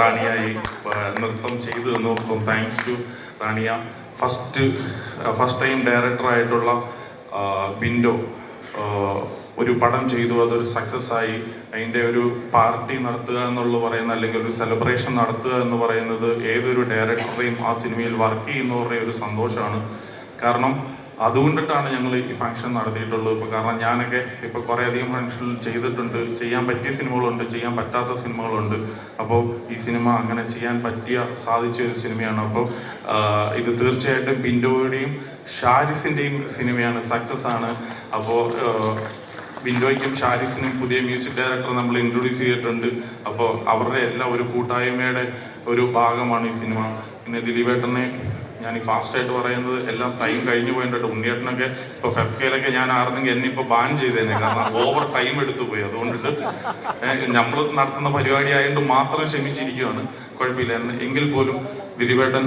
റാണിയായി നൃത്തം ചെയ്തു എന്ന് ഓർക്കും thanks to Raniya first first time ഡയറക്ടറായിട്ടുള്ള Bindo ഒരു പടം ചെയ്തു. അതൊരു സക്സസ് ആയി. അതിന്റെ ഒരു പാർട്ടി നടത്തുക എന്നുള്ളത് പറയുന്ന അല്ലെങ്കിൽ ഒരു സെലിബ്രേഷൻ നടത്തുക എന്ന് പറയുന്നത് ഏതൊരു ഡയറക്ടറെയും ആ സിനിമയിൽ വർക്ക് ചെയ്യുന്നവരുടെ ഒരു സന്തോഷമാണ്. കാരണം അതുകൊണ്ടിട്ടാണ് ഞങ്ങൾ ഈ ഫംഗ്ഷൻ നടത്തിയിട്ടുള്ളത്. ഇപ്പോൾ കാരണം ഞാനൊക്കെ ഇപ്പോൾ കുറേ അധികം ഫംഗ്ഷൻ ചെയ്തിട്ടുണ്ട്. ചെയ്യാൻ പറ്റിയ സിനിമകളുണ്ട് ചെയ്യാൻ പറ്റാത്ത സിനിമകളുണ്ട്. അപ്പോൾ ഈ സിനിമ അങ്ങനെ ചെയ്യാൻ പറ്റിയ സാധിച്ച ഒരു സിനിമയാണ്. അപ്പോൾ ഇത് തീർച്ചയായിട്ടും ബിൻഡോയുടെയും ഷാരിഫിന്റെയും സിനിമയാണ് സക്സസ് ആണ്. അപ്പോൾ ബിൻഡോയ്ക്കും ഷാരിസിനും പുതിയ മ്യൂസിക് ഡയറക്ടർ നമ്മൾ ഇൻട്രൊഡ്യൂസ് ചെയ്തിട്ടുണ്ട്. അപ്പോൾ അവരുടെ എല്ലാം ഒരു കൂട്ടായ്മയുടെ ഒരു ഭാഗമാണ് ഈ സിനിമ പിന്നെ ദിലീപേട്ടനെ ഞാൻ ഈ ഫാസ്റ്റായിട്ട് പറയുന്നത് എല്ലാം ടൈം കഴിഞ്ഞു പോയിട്ടുണ്ട്. ഉണ്ണിയേട്ടനൊക്കെ ഇപ്പൊ ഫെഫ്കയിലൊക്കെ ഞാൻ ആർന്നെങ്കിൽ എന്നെ ഇപ്പൊ ബാൻ ചെയ്തേനെ. കാരണം ഓവർ ടൈം എടുത്തു പോയി. അതുകൊണ്ടിട്ട് നമ്മൾ നടത്തുന്ന പരിപാടി ആയതുകൊണ്ട് മാത്രം ക്ഷമിച്ചിരിക്കുകയാണ് കുഴപ്പമില്ല. എന്ന് എങ്കിൽ പോലും ദിലീപേട്ടൻ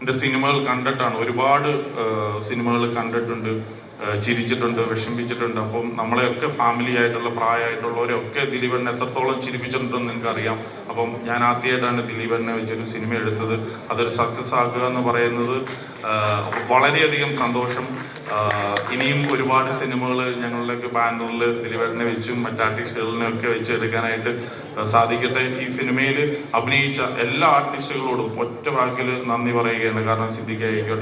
എന്റെ സിനിമകൾ കണ്ടിട്ടാണ്. ഒരുപാട് സിനിമകൾ കണ്ടിട്ടുണ്ട്. ചിരിച്ചിട്ടുണ്ട് വിഷമിച്ചിട്ടുണ്ട്. അപ്പം നമ്മളെയൊക്കെ ഫാമിലി ആയിട്ടുള്ള പ്രായമായിട്ടുള്ളവരെയൊക്കെ ദിലീപനെ എത്രത്തോളം ചിരിപ്പിച്ചിട്ടുണ്ടെന്ന് എനിക്കറിയാം അപ്പം ഞാൻ ആദ്യമായിട്ടാണ് ദിലീപനെ വെച്ചൊരു സിനിമ എടുത്തത്. അതൊരു സക്സസ് ആക്കുക എന്ന് പറയുന്നത് വളരെയധികം സന്തോഷം. ഇനിയും ഒരുപാട് സിനിമകൾ ഞങ്ങളിലേക്ക് ബാനറിൽ ദിലീപേട്ടനെ വെച്ചും മറ്റ് ആർട്ടിസ്റ്റുകളിനെ ഒക്കെ വെച്ച് എടുക്കാനായിട്ട് സാധിക്കട്ടെ. ഈ സിനിമയിൽ അഭിനയിച്ച എല്ലാ ആർട്ടിസ്റ്റുകളോടും ഒറ്റ വാക്കിൽ നന്ദി പറയുകയാണ്. കാരണം സിദ്ധിക്കായിക്കോട്ടെ